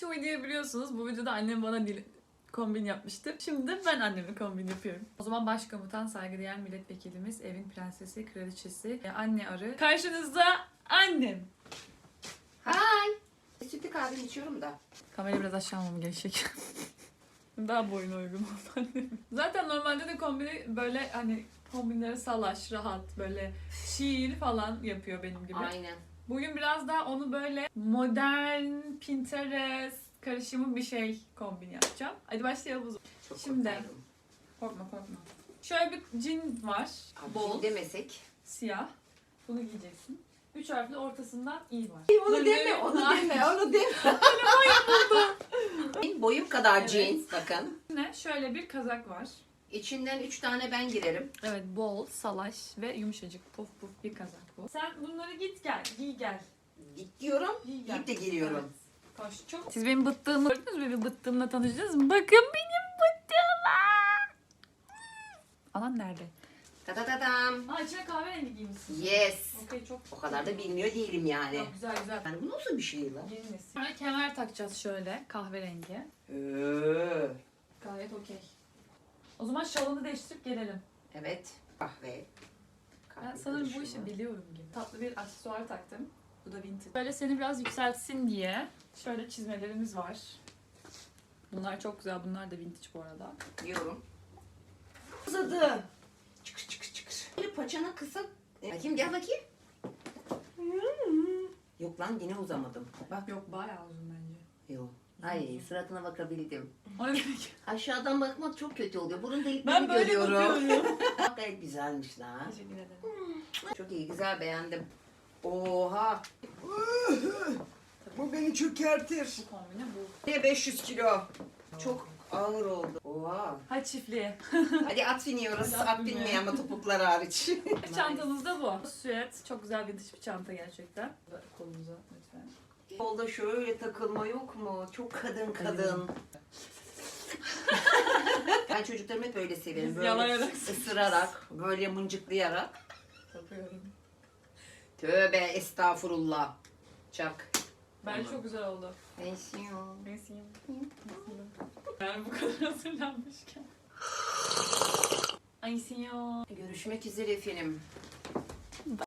Şu videoyu biliyorsunuz. Bu videoda annem bana dil kombin yapmıştı. Şimdi ben anneme kombin yapıyorum. O zaman başkomutan saygıdeğer milletvekilimiz, evin prensesi, kraliçesi, e, anne arı. Karşınızda annem. Hay. Sütlü kahve içiyorum da. Kamerayı biraz aşağı almam gerekecek. Daha boyuna uygun oldu. Zaten normalde de kombini böyle hani kombinleri salaş, rahat, böyle şiir falan yapıyor benim gibi. Aynen. Bugün biraz daha onu böyle modern, Pinterest karışımı bir şey kombin yapacağım. Hadi başlayalım. Çok Şimdi. korkuyorum. Korkma korkma. Şöyle bir cin var. Bol Bol, demesek. siyah. Bunu giyeceksin. Üç harfli ortasından i var. Onu Dur, deme, onu deme, onu deme. Benim boyum kadar Evet. jeans bakın. Ne? Şöyle bir kazak var. İçinden üç tane ben girerim. Evet bol, salaş ve yumuşacık puf puf bir kazak bu. Sen bunları git gel, giy gel. Git diyorum, Giy gel. git de geliyorum. Evet. Koş çok. Siz benim bıttığımı gördünüz mü? Benim bıttığımla tanıştınız mı? Bakın benim bıttığıma. Alan nerede? Ta ta ta tam. Aa içine kahverengi giymişsin. Yes. Okey çok. O kadar da bilmiyor değilim yani. Yok, güzel güzel. Yani bu nasıl bir şey lan? Yeni nesil. Sonra kemer takacağız şöyle kahverengi. Ee, Gayet okey. O zaman şalını değiştirip gelelim. evet. Kahve. Ben Kahve sanırım bu karışımı. işi biliyorum gibi. Tatlı bir aksesuar taktım. Bu da vintage. Böyle seni biraz yükseltsin diye şöyle çizmelerimiz var. Bunlar çok güzel. Bunlar da vintage bu arada. Diyorum. Uzadı. Çıkış çıkış çıkış. Böyle paçana kısa. E, Bakayım gel bakayım. Yok lan yine uzamadım. Bak. Yok bayağı uzun bence. Ay suratına bakabildim. O ne demek? Aşağıdan bakmak çok kötü oluyor. Burun Ben deliklerini böyle görüyorum. bakıyorum. Bak gayet güzelmiş lan. Teşekkür ederim. Çok iyi güzel beğendim. Oha. Bu beni çökertir. Bu kombine bu. Ne 500 kilo. Çok ağır oldu. Oha. Hadi çiftliğe. Hadi at biniyoruz. Hadi at At binmeye. binmeye ama topuklar hariç. Çantamız da bu. Süet. Çok güzel vintage bir çanta gerçekten. Kolumuza lütfen. Yolda şöyle takılma yok mu? Çok kadın kadın. ben çocuklarımı hep öyle severim. Biz Böyle yalayarak ısırarak, böyle mıncıklayarak. Takıyorum. Tövbe estağfurullah. Çak. Tamam. çok güzel oldu. Bensiyon. Mesiyim. Yani bu kadar hazırlanmışken. Ay sinyo. Görüşmek üzere efendim.